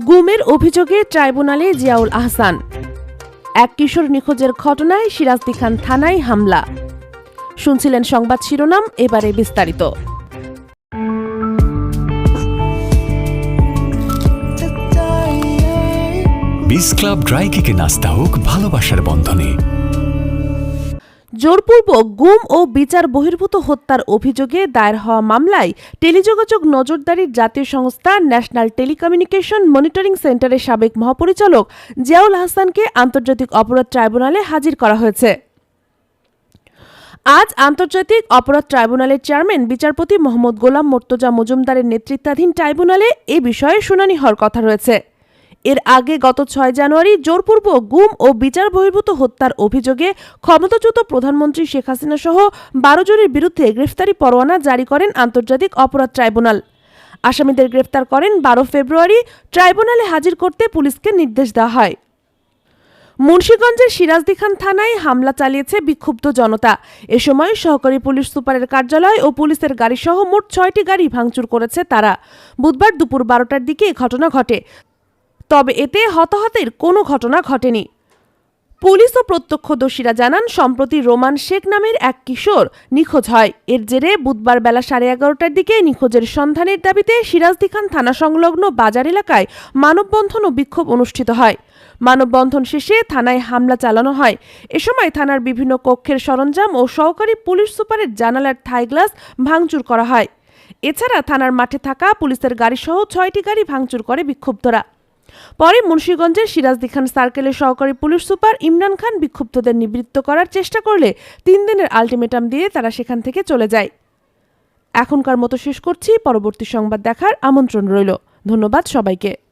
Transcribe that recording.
গুমের অভিযোগে ট্রাইব্যুনালে জিয়াউল আহসান। এক কিশোর নিখোঁজের ঘটনায় সিরাজদি খান থানায় হামলা। শুনছিলেন সংবাদ শিরোনাম, এবারে বিস্তারিত। বিস ক্লাব ড্রাই কেকে নাস্তা হোক, ভালোবাসার বন্ধনে। জোরপূর্বক গুম ও বিচার বহির্ভূত হত্যার অভিযোগে দায়ের হওয়া মামলায় টেলিযোগাযোগ নজরদারির জাতীয় সংস্থা ন্যাশনাল টেলিকমিউনিকেশন মনিটরিং সেন্টারের সাবেক মহাপরিচালক জিয়াউল হাসানকে আন্তর্জাতিক অপরাধ ট্রাইব্যুনালে হাজির করা হয়েছে। আজ আন্তর্জাতিক অপরাধ ট্রাইব্যুনালের চেয়ারম্যান, বিচারপতি মোহাম্মদ গোলাম মোর্তজা মজুমদারের নেতৃত্বাধীন ট্রাইব্যুনালে এ বিষয়ে শুনানি হওয়ার কথা রয়েছে। এর আগে গত ছয় জানুয়ারি জোরপূর্বক গুম ও বিচার বহির্ভূত হত্যার অভিযোগে ক্ষমতাচ্যুত প্রধানমন্ত্রী শেখ হাসিনা সহ বারো জনের বিরুদ্ধে গ্রেফতারি পরোয়ানা জারি করেন আন্তর্জাতিক অপরাধ ট্রাইব্যুনাল। আসামিদের গ্রেফতার করেন বারো ফেব্রুয়ারি ট্রাইব্যুনালে হাজির করতে পুলিশকে নির্দেশ দেওয়া হয়। মুন্সীগঞ্জের সিরাজদিখান থানায় হামলা চালিয়েছে বিক্ষুব্ধ জনতা। এ সময় সহকারী পুলিশ সুপারের কার্যালয় ও পুলিশের গাড়িসহ মোট ছয়টি গাড়ি ভাঙচুর করেছে তারা। বুধবার দুপুর বারোটার দিকে ঘটনা ঘটে। তবে এতে হতাহতের কোনো ঘটনা ঘটেনি। পুলিশ ও প্রত্যক্ষদর্শীরা জানান, সম্প্রতি রোমান শেখ নামের এক কিশোর নিখোঁজ হয়। এর জেরে বুধবার বেলা সাড়ে এগারোটার দিকে নিখোঁজের সন্ধানের দাবিতে সিরাজদি খান থানা সংলগ্ন বাজার এলাকায় মানববন্ধন ও বিক্ষোভ অনুষ্ঠিত হয়। মানববন্ধন শেষে থানায় হামলা চালানো হয়। এ সময় থানার বিভিন্ন কক্ষের সরঞ্জাম ও সহকারী পুলিশ সুপারের জানালার থাই গ্লাস ভাঙচুর করা হয়। এছাড়া থানার মাঠে থাকা পুলিশের গাড়িসহ ছয়টি গাড়ি ভাঙচুর করে বিক্ষুব্ধরা। পরে মুন্সীগঞ্জের সিরাজদি খান সার্কেলের সহকারী পুলিশ সুপার ইমরান খান বিক্ষুব্ধদের নিবৃত্ত করার চেষ্টা করলে তিন দিনের আলটিমেটাম দিয়ে তারা সেখান থেকে চলে যায়। এখনকার মতো শেষ করছি, পরবর্তী সংবাদ দেখার আমন্ত্রণ রইল। ধন্যবাদ সবাইকে।